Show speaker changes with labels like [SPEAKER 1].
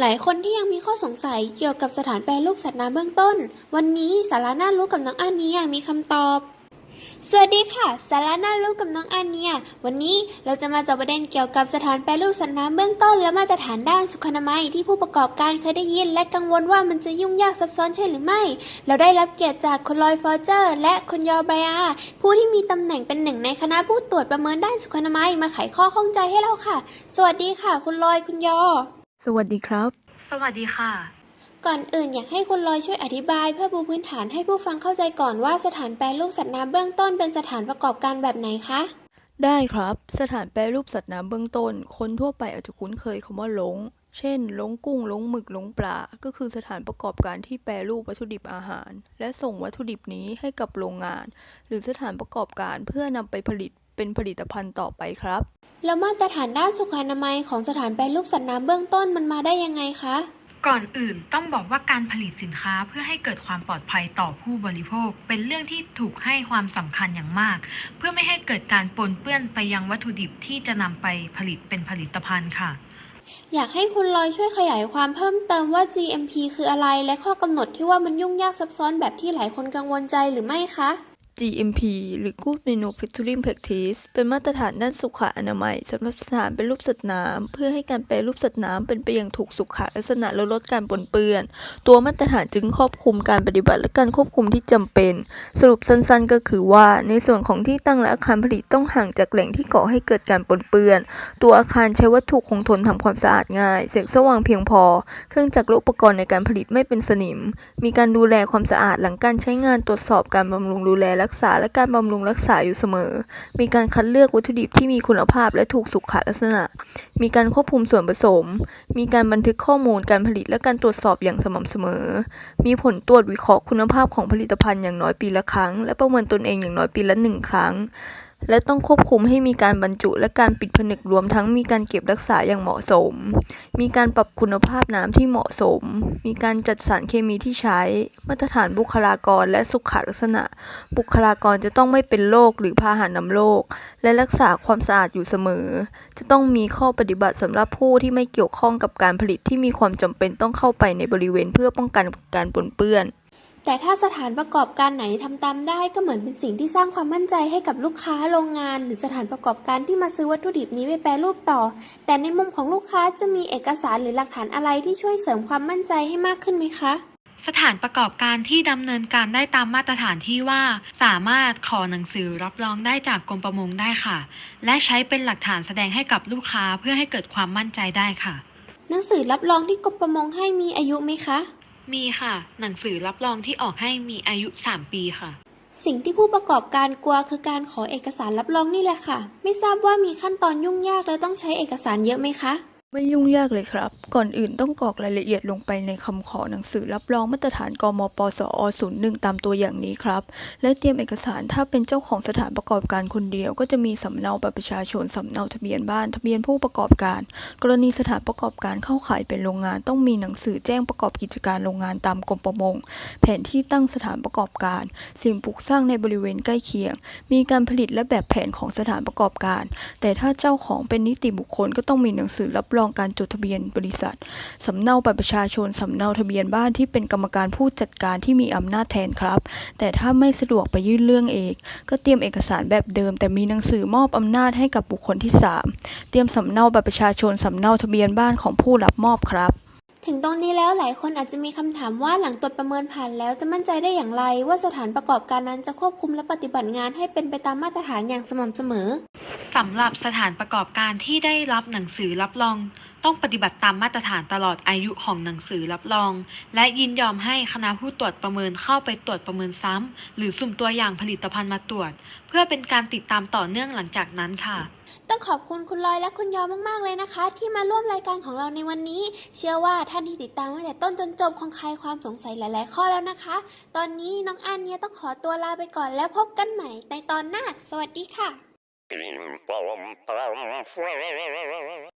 [SPEAKER 1] หลายคนที่ยังมีข้อสงสัยเกี่ยวกับสถานแปรรูปสัตว์น้ำเบื้องต้น วันนี้สาระน่ารู้กับน้องอาเนียมีคำตอบ สวัสดีค่ะ สาระน่ารู้กับน้องอาเนีย วันนี้เราจะมาเจาะประเด็นเกี่ยวกับสถานแปรรูปสัตว์น้ำเบื้องต้น และมาตรฐานด้านสุขอนามัยที่ผู้ประกอบการเคยได้ยิน และกังวลว่ามันจะยุ่งยากซับซ้อนใช่หรือไม่ เราได้รับเกียรติจากคุณลอยฟอร์เจอร์ และคุณยอไบรอาผู้ที่มีตำแหน่งเป็นหนึ่งในคณะผู้ตรวจประเมินด้านสุขอนามัยมาไขข้อข้องใจให้เราค่ะ สวัสดีค่ะ คุณลอยคุณยอ
[SPEAKER 2] สวัสดีครับ
[SPEAKER 3] สวัสดีค่ะ
[SPEAKER 1] ก่อนอื่นอยากให้คุณลอยช่วยอธิบายเพื่อปูพื้นฐานให้ผู้ฟังเข้าใจก่อนว่าสถานแปรรูปสัตว์น้ำเบื้องต้นเป็นสถานประกอบการแบบไหนคะ
[SPEAKER 2] ได้ครับ สถานแปรรูปสัตว์น้ำเบื้องต้น คนทั่วไปอาจจะคุ้นเคยคำว่าลง เช่นลงกุ้งลงหมึกลงปลา ก็คือสถานประกอบการที่แปรรูปวัตถุดิบอาหาร และส่งวัตถุดิบนี้ให้กับโรงงาน หรือสถานประกอบการเพื่อนำไปผลิตเป็นผลิตภัณฑ์ต่อไปครับ
[SPEAKER 1] แล้วมาตรฐานด้านสุขอนามัยของสถานแปรรูปสัตว์น้ำเบื้องต้นมันมาได้ยังไงคะ
[SPEAKER 3] ก่อนอื่นต้องบอกว่าการผลิตสินค้าเพื่อให้เกิดความปลอดภัยต่อผู้บริโภค เป็นเรื่องที่ถูกให้ความสำคัญอย่างมาก เพื่อไม่ให้เกิดการปนเปื้อนไปยังวัตถุดิบที่จะนำไปผลิตเป็นผลิตภัณฑ์ค่ะ
[SPEAKER 1] อยากให้คุณลอยช่วยขยายความเพิ่มเติมว่า GMP คืออะไร และข้อกำหนดที่ว่ามันยุ่งยากซับซ้อนแบบที่หลายคนกังวลใจหรือไม่คะ
[SPEAKER 2] GMP หรือ Good Manufacturing Practice เป็นมาตรฐานด้านสุขอนามัยสำหรับสถานเป็นรูปสัตว์น้ำเพื่อให้การแปรรูปสัตว์น้ำเป็นไปอย่างถูกสุขลักษณะและลดการปนเปื้อน ตัวมาตรฐานจึงครอบคลุมการปฏิบัติและการควบคุมที่จำเป็น สรุปสั้นๆ ก็คือว่า ในส่วนของที่ตั้งและอาคารผลิตต้องห่างจากแหล่งที่ก่อให้เกิดการปนเปื้อน ตัวอาคารใช้วัตถุคงทนทำความสะอาดง่ายแสงสว่างเพียงพอ เครื่องจักรและอุปกรณ์ในการผลิตไม่เป็นสนิม มีการดูแลความสะอาดหลังการใช้งานตรวจสอบการบำรุงดูแลและรักษาและการบำรุงรักษาอยู่เสมอ มีการคัดเลือกวัตถุดิบที่มีคุณภาพและถูกสุขลักษณะ มีการควบคุมส่วนผสม มีการบันทึกข้อมูลการผลิตและการตรวจสอบอย่างสม่ำเสมอ มีผลตรวจวิเคราะห์คุณภาพของผลิตภัณฑ์อย่างน้อยปีละครั้ง และประเมินตนเองอย่างน้อยปีละหนึ่งครั้ง และต้องควบคุมให้มีการบรรจุและการปิดผนึกรวมทั้งมีการเก็บรักษาอย่างเหมาะสม มีการปรับคุณภาพน้ำที่เหมาะสม มีการจัดสารเคมีที่ใช้ มาตรฐานบุคลากรและสุขลักษณะ บุคลากรจะต้องไม่เป็นโรคหรือพาหะนำโรคและรักษาความสะอาดอยู่เสมอ จะต้องมีข้อปฏิบัติสำหรับผู้ที่ไม่เกี่ยวข้องกับการผลิตที่มีความจำเป็นต้องเข้าไปในบริเวณเพื่อป้องกันการปนเปื้อน
[SPEAKER 1] แต่ถ้าสถานประกอบการไหนทำตามได้ก็เหมือนเป็นสิ่งที่สร้างความมั่นใจให้กับลูกค้าโรงงาน หรือสถานประกอบการที่มาซื้อวัตถุดิบนี้ไปแปรรูปต่อ แต่ในมุมของลูกค้าจะมีเอกสารหรือหลักฐานอะไรที่ช่วยเสริมความมั่นใจให้มากขึ้นไหมคะ
[SPEAKER 3] สถานประกอบการที่ดำเนินการได้ตามมาตรฐานที่ว่า สามารถขอหนังสือรับรองได้จากกรมประมงได้ค่ะ และใช้เป็นหลักฐานแสดงให้กับลูกค้าเพื่อให้เกิดความมั่นใจได้ค่ะ
[SPEAKER 1] หนังสือรับรองที่กรมประมงให้มีอายุไหมคะ
[SPEAKER 3] มีค่ะ หนังสือรับรองที่ออกให้มีอายุ 3 ปีค่ะ
[SPEAKER 1] สิ่งที่ผู้ประกอบการกลัวคือการขอเอกสารรับรองนี่แหละค่ะ ไม่ทราบว่ามีขั้นตอนยุ่งยากและต้องใช้เอกสารเยอะไหมคะ
[SPEAKER 2] ไม่ยุ่งยากเลยครับ ก่อนอื่นต้องกรอกรายละเอียดลงไปในคำขอหนังสือรับรองมาตรฐานกมปสอ01 ตามตัวอย่างนี้ครับ และเตรียมเอกสารถ้าเป็นเจ้าของสถานประกอบการคนเดียว ก็จะมีสำเนาบัตรประชาชน สำเนาทะเบียนบ้าน ทะเบียนผู้ประกอบการ กรณีสถานประกอบการเข้าขายเป็นโรงงาน ต้องมีหนังสือแจ้งประกอบกิจการโรงงานตามกรมประมง แผนที่ตั้งสถานประกอบการ สิ่งปลูกสร้างในบริเวณใกล้เคียง มีการผลิตและแบบแผนของสถานประกอบการ แต่ถ้าเจ้าของเป็นนิติบุคคลก็ต้องมีหนังสือรับรองรองการจดทะเบียนบริษัท สำเนาบัตรประชาชน สำเนาทะเบียนบ้านที่เป็นกรรมการผู้จัดการที่มีอำนาจแทนครับ แต่ถ้าไม่สะดวกไปยื่นเรื่องเอง ก็เตรียมเอกสารแบบเดิม แต่มีหนังสือมอบอำนาจให้กับบุคคลที่ 3 เตรียมสำเนาบัตรประชาชน สำเนาทะเบียนบ้านของผู้รับมอบครับ
[SPEAKER 1] ถึงตรงนี้แล้วหลายคนอาจจะมีคำถามว่าหลังตรวจประเมินผ่านแล้วจะมั่นใจได้อย่างไร ว่าสถานประกอบการนั้นจะควบคุมและปฏิบัติงานให้เป็นไปตามมาตรฐานอย่างสม่ำเสมอ
[SPEAKER 3] สำหรับสถานประกอบการที่ได้รับหนังสือรับรอง ต้องปฏิบัติตามมาตรฐานตลอดอายุของหนังสือรับรอง และยินยอมให้คณะผู้ตรวจประเมินเข้าไปตรวจประเมินซ้ำ หรือสุ่มตัวอย่างผลิตภัณฑ์มาตรวจ เพื่อเป็นการติดตามต่อเนื่องหลังจากนั้นค่ะ
[SPEAKER 1] ต้องขอบคุณคุณลอยและคุณยอมมาก ๆ เลยนะคะ ที่มาร่วมรายการของเราในวันนี้ เชื่อว่าท่านที่ติดตามตั้งแต่ต้นจนจบคงคลายความสงสัยหลาย ๆ ข้อแล้วนะคะ ตอนนี้น้องอันเนี่ยต้องขอตัวลาไปก่อนแล้วพบกันใหม่ในตอนหน้า สวัสดีค่ะ pam, pam, pam,